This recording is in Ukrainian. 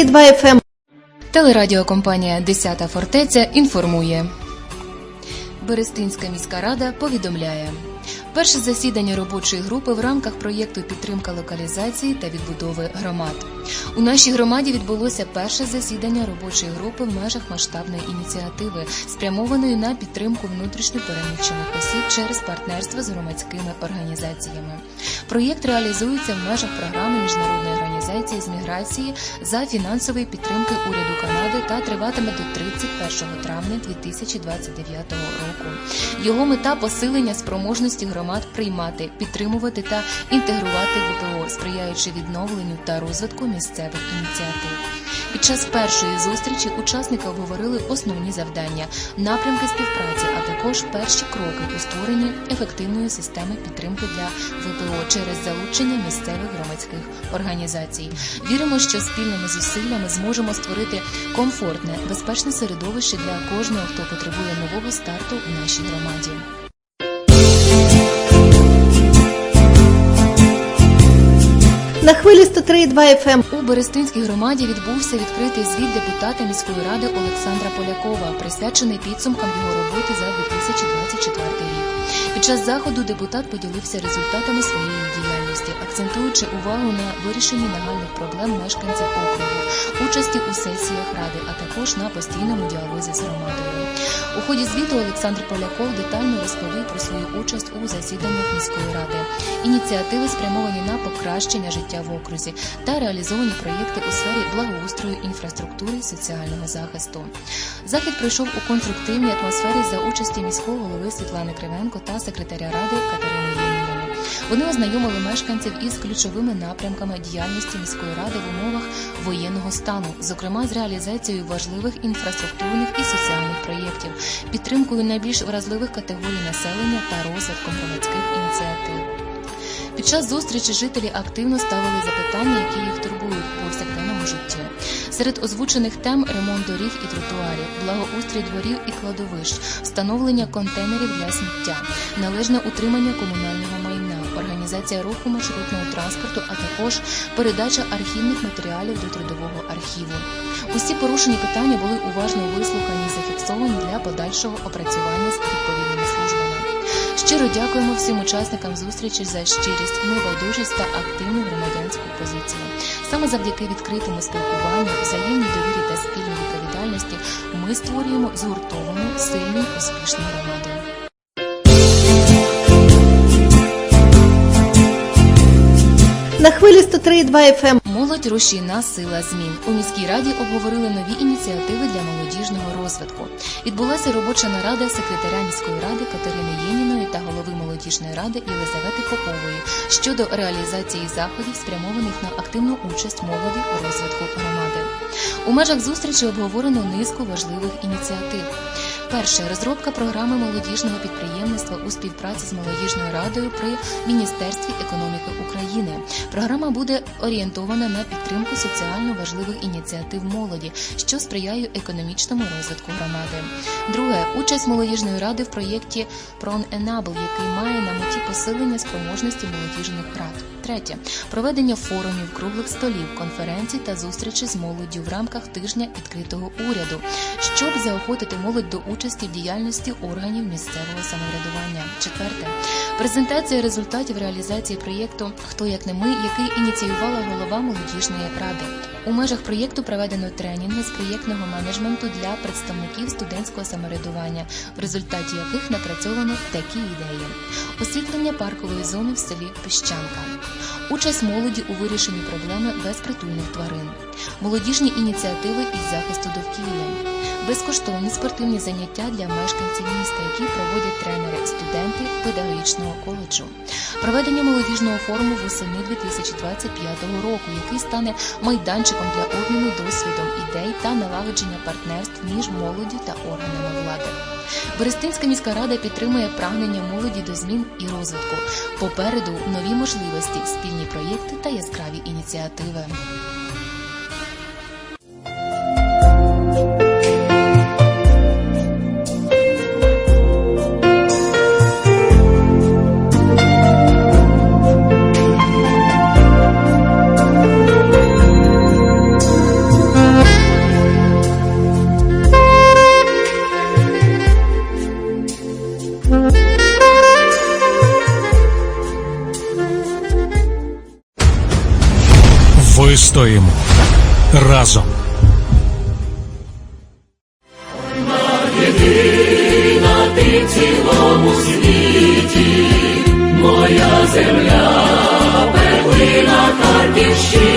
На хвилі 103,2 FM. Телерадіокомпанія Десята фортеця інформує. Берестинська міська рада повідомляє. Перше засідання робочої групи в рамках проєкту підтримка локалізації та відбудови громад. У нашій громаді відбулося перше засідання робочої групи в межах масштабної ініціативи, спрямованої на підтримку внутрішньо переміщених осіб через партнерство з громадськими організаціями. Проєкт реалізується в межах програми міжнародної організації з міграції за фінансової підтримки уряду Канади та триватиме до 31 травня 2029 року. Його мета посилення спроможності громад приймати, підтримувати та інтегрувати ВПО, сприяючи відновленню та розвитку місцевих ініціатив. Під час першої зустрічі учасники обговорили основні завдання, напрямки співпраці, а також перші кроки у створенні ефективної системи підтримки для ВПО через залучення місцевих громадських організацій. Віримо, що спільними зусиллями зможемо створити комфортне, безпечне середовище для кожного, хто потребує нового старту у нашій громаді. На хвилі 103,2 FM. У Берестинській громаді відбувся відкритий звіт депутата міської ради Олександра Полякова, присвячений підсумкам його роботи за 2024 рік. Під час заходу депутат поділився результатами своєї діяльності, акцентуючи увагу на вирішенні нагальних проблем мешканців округу, участі у сесіях ради, а також на постійному діалозі з громадою. У ході звіту Олександр Поляков детально розповів про свою участь у засіданнях міської ради, ініціативи спрямовані на покращення життя в окрузі та реалізовані проєкти у сфері благоустрою, інфраструктури і соціального захисту. Захід пройшов у конструктивній атмосфері за участі міського голови Світлани Кривенко та секретаря ради Катерини. Вони ознайомили мешканців із ключовими напрямками діяльності міської ради в умовах воєнного стану, зокрема з реалізацією важливих інфраструктурних і соціальних проєктів, підтримкою найбільш вразливих категорій населення та розвитком громадських ініціатив. Під час зустрічі жителі активно ставили запитання, які їх турбують у повсякденному житті. Серед озвучених тем ремонт доріг і тротуарів, благоустрій дворів і кладовищ, встановлення контейнерів для сміття, належне утримання комунального організація руху маршрутного транспорту, а також передача архівних матеріалів до трудового архіву. Усі порушені питання були уважно вислухані і зафіксовані для подальшого опрацювання з відповідними службами. Щиро дякуємо всім учасникам зустрічі за щирість, небайдужість та активну громадянську позицію. Саме завдяки відкритому спілкуванню, взаємній довірі та спільній відповідальності ми створюємо згуртовану, сильну, успішну громаду. На хвилі 103,2 FM. Молодь рушійна сила змін. У міській раді обговорили нові ініціативи для молодіжного розвитку. Відбулася робоча нарада секретаря міської ради Катерини Єніної та голови молодіжної ради Єлизавети Попової щодо реалізації заходів, спрямованих на активну участь молоді у розвитку громади. У межах зустрічі обговорено низку важливих ініціатив. Перше розробка програми молодіжного підприємництва у співпраці з молодіжною радою при Міністерстві економіки України. Програма буде орієнтована на підтримку соціально важливих ініціатив молоді, що сприяє економічному розвитку громади. Друге участь молодіжної ради в проєкті Прон Enable, який має на меті посилення спроможності молодіжних рад. Третє проведення форумів, круглих столів, конференцій та зустрічі з молоддю в рамках тижня відкритого уряду, щоб заохотити молодь до участі в діяльності органів місцевого самоврядування. Четверте презентація результатів реалізації проєкту Хто як не ми, який ініціювала голова молодіжної ради. У межах проєкту проведено тренінги з проєктного менеджменту для представників студентського самоврядування, в результаті яких напрацьовано такі ідеї: освітлення паркової зони в селі Піщанка, участь молоді у вирішенні проблеми безпритульних тварин, молодіжні ініціативи із захисту довкілля, безкоштовні спортивні заняття для мешканців міста, які проводять тренери, студенти педагогічного коледжу, проведення молодіжного форуму восени 2025 року, який стане майданчиком для обміну досвідом ідей та налагодження партнерств між молоддю та органами влади. Берестинська міська рада підтримує прагнення молоді до змін і розвитку. Попереду нові можливості, спільні проєкти та яскраві ініціативи. Вистоїмо разом. Єдина ти в цілому світі, моя земля, перлина Харківщина.